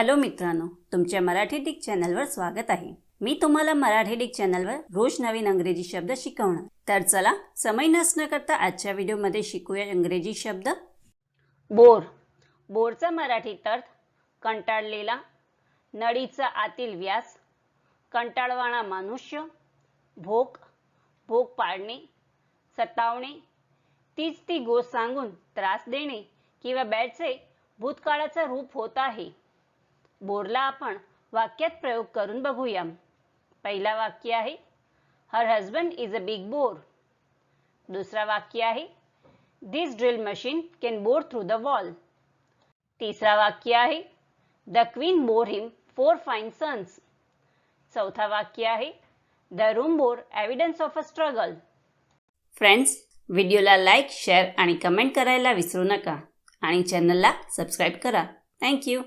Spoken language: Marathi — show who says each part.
Speaker 1: हॅलो मित्रांनो तुमच्या मराठी डिक चॅनलवर स्वागत आहे. मी तुम्हाला मराठी डिक चॅनलवर रोज नवीन अंग्रेजी शब्द शिकवणार. तर चला समय नसणं करता आजच्या व्हिडिओमध्ये शिकूया इंग्रजी शब्द. बोर. बोरचा मराठीत अर्थ कंटाळलेला नळीचा आतील व्यास कंटाळवाणा मनुष्य भोक भोक पाडणे सतावणे तीच ती गोष्ट सांगून त्रास देणे किंवा बॅडचे भूतकाळाचा रूप होत आहे. बोरला आपण वाक्यात प्रयोग करून बघूया. पहिला वाक्य आहे her husband is a big bore दुसरा वाक्य आहे this drill machine can bore through the wall तिसरा वाक्य आहे the queen bore him four fine sons चौथा वाक्य आहे the room bore evidence of a struggle friends व्हिडिओला लाईक शेअर आणि कमेंट करायला विसरू नका आणि चॅनलला सबस्क्राईब करा. थँक्यू